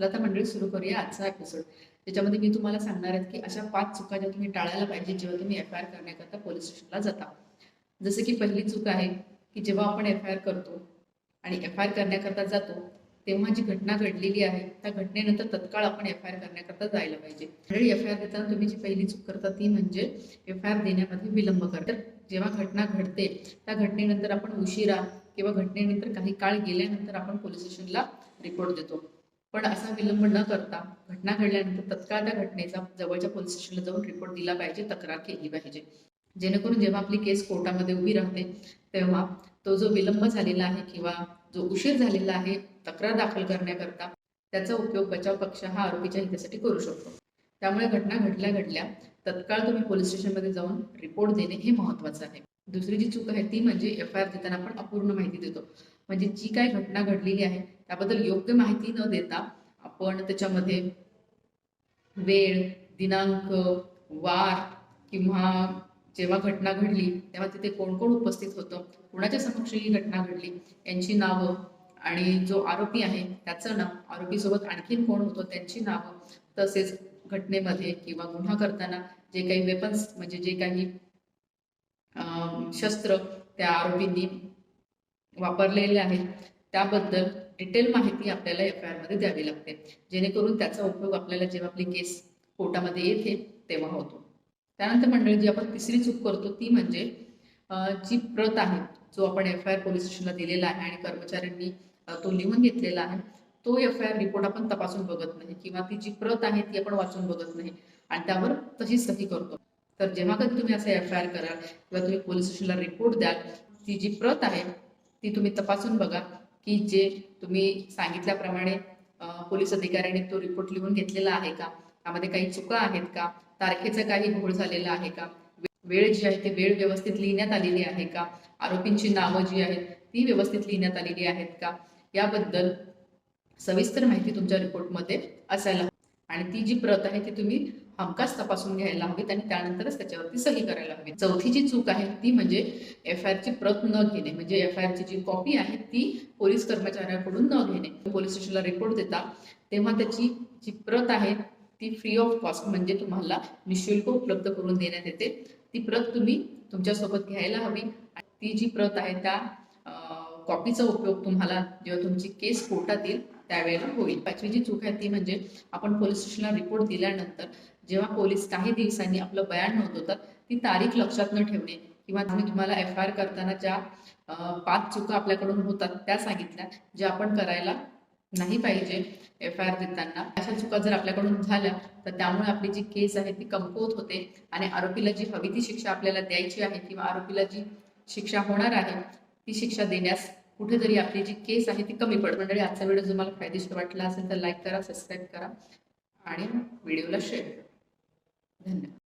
तर आता मंडळी सुरू करूया आजचा एपिसोड त्याच्यामध्ये मी तुम्हाला सांगणार आहे की अशा पाच चुका ज्या तुम्ही टाळायला पाहिजे जेव्हा तुम्ही एफ आय आर करण्याकरता पोलीस स्टेशनला जाता. जसं की पहिली चूक आहे की जेव्हा आपण एफ आय आर करतो आणि एफ आय आर करण्याकरता जातो तेव्हा जी घटना घडलेली आहे त्या घटनेनंतर तत्काळ आपण एफ आय आर करण्याकरता जायला पाहिजे. मंडळी एफ आय आर देताना तुम्ही जी पहिली चूक करता ती म्हणजे एफ आय आर देण्यामध्ये विलंब करता जेव्हा घटना घडते त्या घटनेनंतर आपण उशिरा किंवा घटनेनंतर काही काळ गेल्यानंतर आपण पोलीस स्टेशनला रिपोर्ट देतो. पण असा विलंब न करता घटना घडल्यानंतर तत्काळ त्या घटनेचा जवळच्या पोलीस स्टेशनला जाऊन रिपोर्ट दिला पाहिजे तक्रार केली पाहिजे. जेणेकरून जेव्हा आपली केस कोर्टामध्ये उभी राहते तेव्हा तो जो विलंब झालेला आहे किंवा जो उशीर झालेला आहे तक्रार दाखल करण्याकरता त्याचा उपयोग बचाव पक्ष हा आरोपीच्या हितासाठी करू शकतो. त्यामुळे घटना घडल्या घडल्या तत्काळ तुम्ही पोलीस स्टेशनमध्ये जाऊन रिपोर्ट देणे हे महत्वाचं आहे. दुसरी जी चूक आहे ती म्हणजे एफ आय आर देताना आपण अपूर्ण माहिती देतो. म्हणजे जी काही घटना घडलेली आहे त्याबद्दल योग्य माहिती न देता आपण त्याच्यामध्ये वेळ दिनांक वार किंवा जेव्हा घटना घडली तेव्हा तिथे कोण कोण उपस्थित होतं कोणाच्या समक्ष ही घटना घडली यांची नावं आणि जो आरोपी आहे त्याचं नाव आरोपीसोबत आणखीन कोण होतं त्यांची नावं तसेच घटनेमध्ये किंवा गुन्हा करताना जे काही वेपन्स म्हणजे जे काही अं, शस्त्र त्या आरोपींनी वापरलेले आहेत. त्याबद्दल डिटेल माहिती आपल्याला एफ आयमध्ये द्यावी लागते. जेणेकरून त्याचा उपयोग आपल्याला जेव्हा आपली केस कोर्टामध्ये येते तेव्हा होतो. त्यानंतर मंडळी जी आपण तिसरी चूक करतो ती म्हणजे जी प्रत आहे जो आपण एफ आय आर पोलीस स्टेशनला दिलेला आहे आणि कर्मचाऱ्यांनी तो लिहून घेतलेला आहे तो एफ आय आर रिपोर्ट आपण तपासून बघत नाही किंवा ती जी प्रत आहे ती आपण वाचून बघत नाही आणि त्यावर तशी सही करतो. तर जेव्हा कधी तुम्ही असं एफ आय आर कराल किंवा तुम्ही पोलीस स्टेशनला रिपोर्ट द्याल ती जी प्रत आहे ती तुम्ही तपासून बघा की जे तुम्ही सांगितल्याप्रमाणे पोलीस अधिकाऱ्यांनी तो रिपोर्ट लिहून घेतलेला आहे का? त्यामध्ये काही चुका आहेत का? तारखेचा काही घोळ झालेला आहे का? वेळ जी आहे ती वेळ व्यवस्थित लिहिण्यात आलेली आहे का? आरोपींची नावं जी आहेत ती व्यवस्थित लिहिण्यात आलेली आहेत का? याबद्दल सविस्तर माहिती तुमच्या रिपोर्टमध्ये असायला आणि ती जी प्रत आहे ती तुम्ही हमखास तपासून घ्यायला हवीत आणि त्यानंतरच त्याच्यावरती सही करायला हवी चौथी जी चूक आहे ती म्हणजे एफ आय आरची प्रत न घेणे. म्हणजे एफ आय आरची जी कॉपी आहे ती पोलीस कर्मचाऱ्याकडून न घेणे. पोलीस स्टेशनला रिपोर्ट देता तेव्हा त्याची जी प्रत आहे ती फ्री ऑफ कॉस्ट म्हणजे तुम्हाला निशुल्क उपलब्ध करून देण्यात येते. ती प्रत तुम्ही तुमच्यासोबत घ्यायला हवी. आणि ती जी प्रत आहे त्या कॉपीचा उपयोग तुम्हाला जेव्हा तुमची केस कोर्टात येईल त्यावेळेला होईल. पाचवी जी चूक आहे ती म्हणजे आपण पोलीस स्टेशनला रिपोर्ट दिल्यानंतर जेव्हा पोलीस काही दिवसांनी आपलं बयान नोंदवतात ती तारीख लक्षात न ठेवणे किंवा तुम्ही तुम्हाला एफ आय आर करताना ज्या पाच चुका आपल्याकडून होतात त्या सांगितल्या ज्या आपण करायला नाही पाहिजे एफ आय आर देताना. अशा चुका जर आपल्याकडून झाल्या तर त्यामुळे आपली जी केस आहे ती कमकुवत होते आणि आरोपीला जी हवी ती शिक्षा आपल्याला द्यायची आहे किंवा आरोपीला जी शिक्षा होणार आहे ती शिक्षा देण्यास कुठेतरी आपली जी केस आहे ती कमी पडते. मंडळी आजचा व्हिडिओ तुम्हाला फायदेशीर वाटला असेल तर लाईक करा सबस्क्राईब करा आणि व्हिडिओला शेअर करा. धन्यवाद